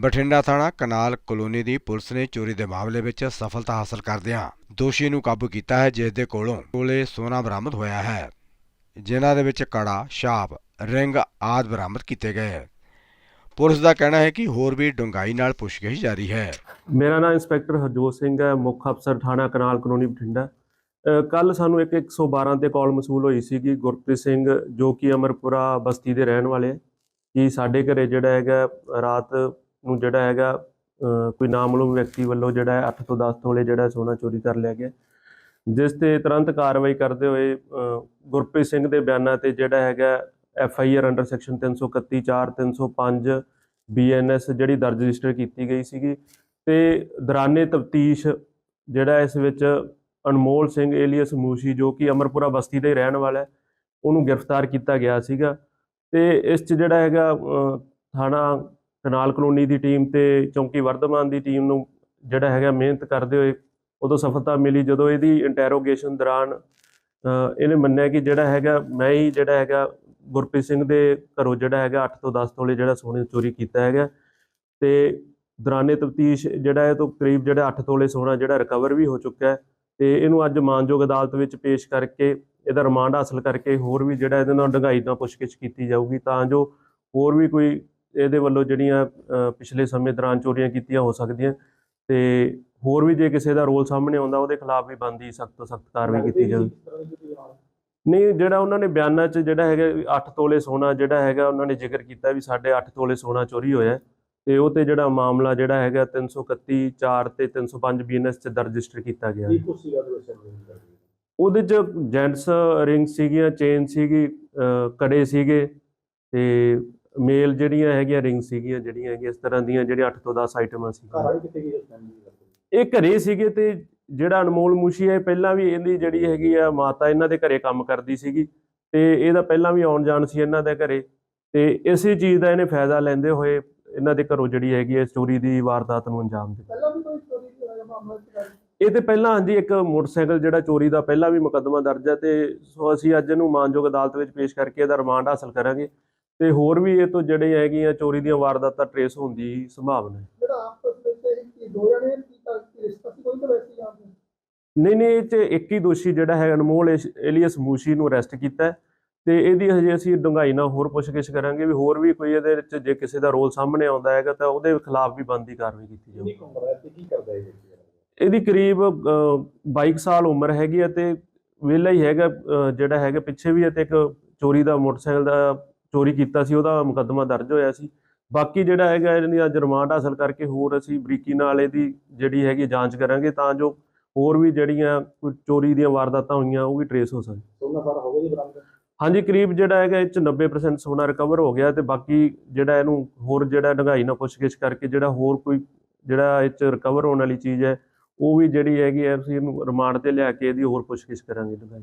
ਬਠਿੰਡਾ ਥਾਣਾ canal colony ਦੀ police ਨੇ ਚੋਰੀ ਦੇ ਮਾਮਲੇ ਵਿੱਚ ਸਫਲਤਾ ਹਾਸਲ ਕਰਦਿਆਂ ਦੋਸ਼ੀ ਨੂੰ ਕਾਬੂ ਕੀਤਾ ਹੈ, ਜਿਸ ਦੇ ਕੋਲੋਂ ਕੋਲੇ ਸੋਨਾ ਬਰਾਮਦ ਹੋਇਆ ਹੈ। ਜਿਨ੍ਹਾਂ ਦੇ ਵਿੱਚ ਕੜਾ, ਛਾਪ, ਰਿੰਗ ਆਦਿ ਬਰਾਮਦ ਕੀਤੇ ਗਏ ਪੁਲਿਸ ਦਾ ਕਹਿਣਾ ਹੈ ਕਿ ਹੋਰ ਵੀ ਡੂੰਘਾਈ ਨਾਲ ਪੁੱਛਗਿੱਛ ਜਾਰੀ ਹੈ। ਮੇਰਾ ਨਾਮ ਇੰਸਪੈਕਟਰ ਹਰਜੋਤ ਸਿੰਘ ਹੈ, ਮੁੱਖ ਅਫਸਰ ਥਾਣਾ ਕਨਾਲ ਕਲੋਨੀ ਬਠਿੰਡਾ। ਕੱਲ ਸਾਨੂੰ ਇੱਕ 112 ਤੇ ਕਾਲ ਮਸੂਲ ਹੋਈ ਸੀ ਕਿ ਗੁਰਪ੍ਰੀਤ ਸਿੰਘ, ਜੋ ਕਿ ਅਮਰਪੁਰਾ ਬਸਤੀ ਦੇ ਰਹਿਣ ਵਾਲੇ, ਕਿ ਸਾਡੇ ਘਰੇ ਜਿਹੜਾ ਹੈਗਾ ਰਾਤ ਨੂੰ ਜਿਹੜਾ ਹੈਗਾ ਕੋਈ ਨਾਮਲੂਮ ਵਿਅਕਤੀ ਵੱਲੋਂ ਜਿਹੜਾ ਹੈ 8 ਤੋਂ 10 ਤੋਲੇ ਜਿਹੜਾ ਸੋਨਾ ਚੋਰੀ ਕਰ ਲਿਆ ਗਿਆ। ਜਿਸ ਤੇ ਤੁਰੰਤ ਕਾਰਵਾਈ ਕਰਦੇ ਹੋਏ ਗੁਰਪ੍ਰੀਤ ਸਿੰਘ ਦੇ ਬਿਆਨਾਂ ਤੇ ਜਿਹੜਾ ਹੈਗਾ, F I R under section 331 4 305 BNS ਜਿਹੜੀ ਦਰਜ ਰਜਿਸਟਰ ਕੀਤੀ ਗਈ ਸੀਗੀ ਤੇ ਦੌਰਾਨੇ ਤਫਤੀਸ਼ ਜਿਹੜਾ ਇਸ ਵਿੱਚ ਅਨਮੋਲ ਸਿੰਘ ਏਲੀਅਸ ਮੂਸ਼ੀ ਜੋ ਕਿ ਅਮਰਪੁਰਾ ਬਸਤੀ ਦਾ ਹੀ ਰਹਿਣ ਵਾਲਾ ਹੈ, ਉਹਨੂੰ ਗ੍ਰਿਫਤਾਰ ਕੀਤਾ ਗਿਆ ਸੀਗਾ। ਤੇ ਇਸ 'ਚ ਜਿਹੜਾ ਹੈਗਾ ਥਾਣਾ ਕਨਾਲ ਕਲੋਨੀ ਦੀ ਟੀਮ ਤੇ ਚੌਂਕੀ ਵਰਧਮਾਨ ਦੀ ਟੀਮ ਨੂੰ ਜਿਹੜਾ ਹੈਗਾ ਮਿਹਨਤ ਕਰਦੇ ਹੋਏ ਉਦੋਂ ਸਫਲਤਾ ਮਿਲੀ ਜਦੋਂ ਇਹਦੀ ਇੰਟਰੋਗੇਸ਼ਨ ਦੌਰਾਨ ਇਹਨੇ ਮੰਨਿਆ ਕਿ ਜਿਹੜਾ ਹੈਗਾ ਮੈਂ ਹੀ ਜਿਹੜਾ ਹੈਗਾ ਗੁਰਪ੍ਰੀਤ ਸਿੰਘ ਦੇ ਘਰੋਂ ਜਿਹੜਾ ਹੈਗਾ 8 ਤੋਂ 10 ਤੋਲੇ ਜਿਹੜਾ ਸੋਨੇ ਚੋਰੀ ਕੀਤਾ ਹੈਗਾ ਤੇ ਦੌਰਾਨੇ ਤਫਤੀਸ਼ ਜਿਹੜਾ ਹੈ ਤੋਂ ਕਰੀਬ ਜਿਹੜਾ 8 ਤੋਲੇ ਸੋਨਾ ਜਿਹੜਾ ਰਿਕਵਰ ਵੀ ਹੋ ਚੁੱਕਾ ਹੈ ਤੇ ਇਹਨੂੰ ਅੱਜ ਮਾਨਯੋਗ ਅਦਾਲਤ ਵਿੱਚ ਪੇਸ਼ ਕਰਕੇ ਇਹਦਾ ਰਿਮਾਂਡ ਹਾਸਲ ਕਰਕੇ ਹੋਰ ਵੀ ਜਿਹੜਾ ਇਹਦੇ ਨਾਲ ਡੂੰਘਾਈ ਨਾਲ ਪੁੱਛਗਿੱਛ ਕੀਤੀ ਜਾਊਗੀ ਤਾਂ ਜੋ ਹੋਰ ਵੀ ਕੋਈ ਇਹਦੇ ਵੱਲੋਂ ਜਿਹੜੀਆਂ ਪਿਛਲੇ ਸਮੇਂ ਦੌਰਾਨ ਚੋਰੀਆਂ ਕੀਤੀਆਂ ਹੋ ਸਕਦੀਆਂ ਤੇ ਹੋਰ ਵੀ ਜੇ ਕਿਸੇ ਦਾ ਰੋਲ ਸਾਹਮਣੇ ਆਉਂਦਾ ਉਹਦੇ ਖਿਲਾਫ ਵੀ ਬਣਦੀ ਸਖਤ ਤੋਂ ਸਖਤ ਕਾਰਵਾਈ ਕੀਤੀ ਜਾਊਗੀ ਨਹੀਂ ਜਿਹੜਾ ਉਹਨਾਂ ਨੇ ਬਿਆਨਾਂ 'ਚ ਜਿਹੜਾ ਹੈਗਾ 8 ਤੋਲੇ ਸੋਨਾ ਜਿਹੜਾ ਹੈਗਾ ਉਹਨਾਂ ਨੇ ਜ਼ਿਕਰ ਕੀਤਾ ਵੀ ਸਾਡੇ 8 ਤੋਲੇ ਸੋਨਾ ਚੋਰੀ ਹੋਇਆ ਤੇ ਉਹ ਤੇ ਜਿਹੜਾ ਮਾਮਲਾ ਜਿਹੜਾ ਹੈਗਾ 331 4 ਤੇ 305 ਬੀਐਨਐਸ 'ਚ ਦਰਜ ਰਜਿਸਟਰ ਕੀਤਾ ਗਿਆ। ਉਹਦੇ 'ਚ ਜੈਂਟਸ ਰਿੰਗ ਸੀਗੀਆਂ ਚੇਨ ਸੀਗੀ ਕੜੇ ਸੀਗੇ ਤੇ ਮੇਲ ਜਿਹੜੀਆਂ ਹੈਗੀਆਂ ਰਿੰਗ ਸੀਗੀਆਂ ਜਿਹੜੀਆਂ ਹੈਗੀਆਂ ਇਸ ਤਰ੍ਹਾਂ ਦੀਆਂ ਜਿਹੜੀਆਂ 8 ਤੋਂ 10 ਆਈਟਮਾਂ ਸੀਗੀਆਂ। ਇਹ ਘਰੇ ਸੀਗੇ ਤੇ ਜਿਹੜਾ ਅਨਮੋਲ ਮੂਸ਼ੀ ਹੈ ਪਹਿਲਾਂ ਵੀ ਇਹਦੀ ਜਿਹੜੀ ਹੈਗੀ ਆ ਮਾਤਾ ਇਹਨਾਂ ਦੇ ਘਰੇ ਕੰਮ ਕਰਦੀ ਸੀਗੀ ਤੇ ਇਹਦਾ ਪਹਿਲਾਂ ਵੀ ਆਉਣ ਜਾਣ ਸੀ ਇਹਨਾਂ ਦੇ ਘਰੇ ਤੇ ਇਸੇ ਚੀਜ਼ ਦਾ ਇਹਨੇ ਫਾਇਦਾ ਲੈਂਦੇ ਹੋਏ ਇਹਨਾਂ ਦੇ ਘਰੋਂ ਜਿਹੜੀ ਹੈਗੀ ਹੈ ਚੋਰੀ ਦੀ ਵਾਰਦਾਤ ਨੂੰ ਅੰਜਾਮ ਦਿੱਤਾ। ਪਹਿਲਾਂ ਵੀ ਕੋਈ ਚੋਰੀ ਦਾ ਮਾਮਲਾ ਸੀ ਇਹ ਤੇ ਪਹਿਲਾਂ ਹਾਂਜੀ ਇੱਕ ਮੋਟਰਸਾਈਕਲ ਜਿਹੜਾ ਚੋਰੀ ਦਾ ਪਹਿਲਾਂ ਵੀ ਮੁਕੱਦਮਾ ਦਰਜ ਹੈ ਤੇ ਸੋ ਅਸੀਂ ਅੱਜ ਇਹਨੂੰ ਮਾਨਯੋਗ ਅਦਾਲਤ ਵਿੱਚ ਪੇਸ਼ ਕਰਕੇ ਇਹਦਾ ਰਿਮਾਂਡ ਹਾਸਲ ਕਰਾਂਗੇ। ਤੇ ਹੋਰ ਵੀ ਇਹ ਤੋਂ ਜਿਹੜੇ ਹੈਗੀਆਂ ਚੋਰੀ ਦੀਆਂ ਵਾਰਦਾਤਾਂ ਟਰੇਸ ਹੋਣ ਦੀ ਸੰਭਾਵਨਾ ਹੈ। ਜਿਹੜਾ ਆਪਸ ਵਿੱਚ ਇਹ ਕੀ ਦੋ ਜਣੇ ਕੀਤਾ ਕੀ ਰਿਸ਼ਤਾ ਸੀ ਕੋਈ ਤਾਂ ਵੈਸੇ ਹੀ ਆਪ ਨਹੀਂ ਨਹੀਂ ਇਹ ਚ ਇੱਕ ਹੀ ਦੋਸ਼ੀ ਜਿਹੜਾ ਹੈ ਅਨਮੋਲ ਏਸ਼- ਏਲੀਅਸ ਮੂਸ਼ੀ ਨੂੰ ਅਰੈਸਟ ਕੀਤਾ ਹੈ। ਤੇ ਇਹਦੀ ਹਜੇ ਅਸੀਂ ਡੂੰਘਾਈ ਨਾਲ ਹੋਰ ਪੁੱਛਗਿੱਛ ਕਰਾਂਗੇ ਵੀ ਹੋਰ ਵੀ ਕੋਈ ਇਹਦੇ ਵਿੱਚ ਜੇ ਕਿਸੇ ਦਾ ਰੋਲ ਸਾਹਮਣੇ ਆਉਂਦਾ ਹੈਗਾ ਤਾਂ ਉਹਦੇ ਖਿਲਾਫ ਵੀ ਬਣਦੀ ਕਾਰਵਾਈ ਕੀਤੀ ਜਾਊਗੀ। ਉਮਰ ਹੈ ਤੇ ਕੀ ਕਰਦਾ ਇਹ ਇਹਦੀ ਕਰੀਬ ਅ, 22 ਸਾਲ ਉਮਰ ਹੈਗੀ ਹੈ ਤੇ ਵਿਹਲਾ ਹੀ ਹੈਗਾ ਜਿਹੜਾ ਹੈਗਾ ਪਿੱਛੇ ਵੀ ਇਹ ਤੇ ਇੱਕ ਚੋਰੀ ਦਾ ਮੋਟਰਸਾਈਕਲ ਦਾ ਚੋਰੀ ਕੀਤਾ ਸੀ ਉਹਦਾ ਮੁਕੱਦਮਾ ਦਰਜ ਹੋਇਆ ਸੀ। ਬਾਕੀ ਜਿਹੜਾ ਹੈਗਾ ਇਹਦੀ ਅੱਜ ਰਿਮਾਂਡ ਹਾਸਲ ਕਰਕੇ ਹੋਰ ਅਸੀਂ ਬਰੀਕੀ ਨਾਲ ਇਹਦੀ ਜਿਹੜੀ ਹੈਗੀ ਜਾਂਚ ਕਰਾਂਗੇ ਤਾਂ ਜੋ ਹੋਰ ਵੀ ਜਿਹੜੀਆਂ ਕੋਈ ਚੋਰੀ ਦੀਆਂ ਵਾਰਦਾਤਾਂ ਹੋਈਆਂ ਉਹ ਵੀ ਟਰੇਸ ਹੋ ਸਕਣ। ਸੋਨਾ ਸਾਰਾ ਹੋ ਗਿਆ ਜੀ ਬਰਾਮਦ? ਹਾਂਜੀ ਕਰੀਬ ਜਿਹੜਾ ਹੈਗਾ ਇਹ ਚ 90% ਸੋਨਾ ਰਿਕਵਰ ਹੋ ਗਿਆ ਤੇ ਬਾਕੀ ਜਿਹੜਾ ਇਹਨੂੰ ਹੋਰ ਜਿਹੜਾ ਡੰਗਾਈ ਨਾਲ ਪੁੱਛਗਿੱਛ ਕਰਕੇ ਜਿਹੜਾ ਹੋਰ ਕੋਈ ਜਿਹੜਾ ਇਹ ਚ ਰਿਕਵਰ ਹੋਣ ਵਾਲੀ ਚੀਜ਼ ਹੈ ਉਹ ਵੀ ਜਿਹੜੀ ਹੈਗੀ ਹੈ ਅਸੀਂ ਇਹਨੂੰ ਰਿਮਾਂਡ ਤੇ ਲਿਆ ਕੇ ਇਹਦੀ ਹੋਰ ਪੁੱਛਗਿੱਛ ਕਰਾਂਗੇ ਡੰਗਾਈ